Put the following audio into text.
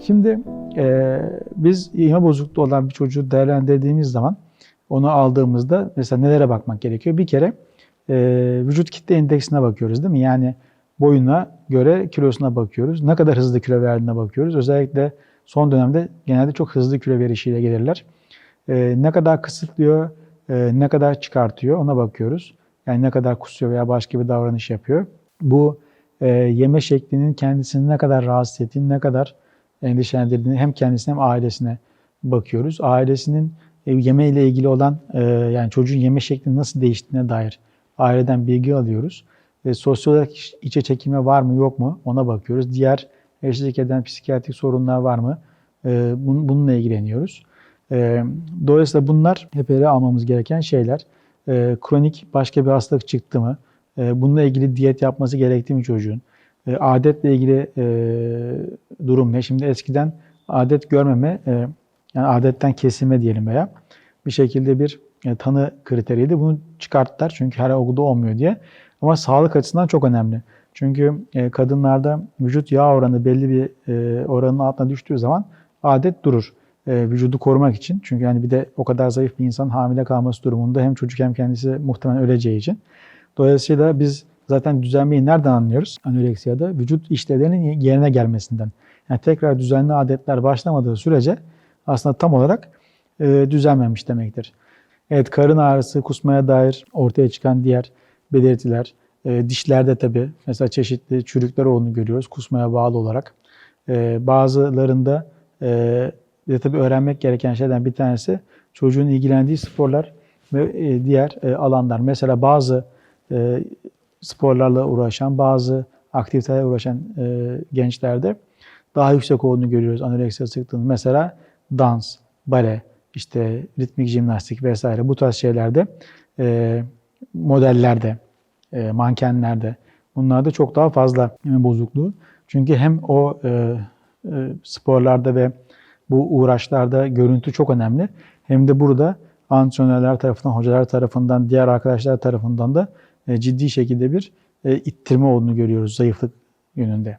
Şimdi e, biz yeme bozukluğu olan bir çocuğu değerlendirdiğimiz zaman onu aldığımızda mesela nelere bakmak gerekiyor? Bir kere e, vücut kitle indeksine bakıyoruz değil mi? Yani boyuna göre kilosuna bakıyoruz. Ne kadar hızlı kilo verdiğine bakıyoruz. Özellikle son dönemde genelde çok hızlı kilo verişiyle gelirler. E, ne kadar kısıtlıyor, e, ne kadar çıkartıyor ona bakıyoruz. Yani ne kadar kusuyor veya başka bir davranış yapıyor. Bu e, yeme şeklinin kendisini ne kadar rahatsız ettiğini, ne kadar endişelendirdiğini hem kendisine hem ailesine bakıyoruz. Ailesinin e, yeme ile ilgili olan e, yani çocuğun yeme şeklinin nasıl değiştiğine dair aileden bilgi alıyoruz. E, sosyal olarak iç- içe çekilme var mı yok mu ona bakıyoruz. Diğer eşlik eden psikiyatrik sorunlar var mı? E, bun- bununla ilgileniyoruz. E, dolayısıyla bunlar hep ele almamız gereken şeyler. E, kronik başka bir hastalık çıktı mı? E, bununla ilgili diyet yapması gerekti mi çocuğun? E, adetle ilgili e, durum ne? Şimdi eskiden adet görmeme, e, yani adetten kesilme diyelim veya bir şekilde bir e, tanı kriteriydi. Bunu çıkarttılar çünkü her olguda olmuyor diye. Ama sağlık açısından çok önemli. Çünkü e, kadınlarda vücut yağ oranı belli bir e, oranın altına düştüğü zaman adet durur. E, vücudu korumak için. Çünkü yani bir de o kadar zayıf bir insan hamile kalması durumunda hem çocuk hem kendisi muhtemelen öleceği için. Dolayısıyla biz zaten düzenmeyi nereden anlıyoruz? Anoreksiyada vücut işlevlerinin yerine gelmesinden. Yani tekrar düzenli adetler başlamadığı sürece aslında tam olarak e, düzenmemiş demektir. Evet karın ağrısı, kusmaya dair ortaya çıkan diğer belirtiler. E, dişlerde tabii mesela çeşitli çürükler olduğunu görüyoruz kusmaya bağlı olarak. E, bazılarında e, tabii öğrenmek gereken şeylerden bir tanesi çocuğun ilgilendiği sporlar ve e, diğer e, alanlar. Mesela bazı e, sporlarla uğraşan, bazı aktivitelerle uğraşan e, gençlerde daha yüksek olduğunu görüyoruz anoreksiya sıklığının. Mesela dans, bale, işte ritmik jimnastik vesaire bu tarz şeylerde e, modellerde, e, mankenlerde bunlarda çok daha fazla bozukluğu. Çünkü hem o e, e, sporlarda ve bu uğraşlarda görüntü çok önemli. Hem de burada antrenörler tarafından, hocalar tarafından, diğer arkadaşlar tarafından da ciddi şekilde bir e, ittirme olduğunu görüyoruz zayıflık yönünde.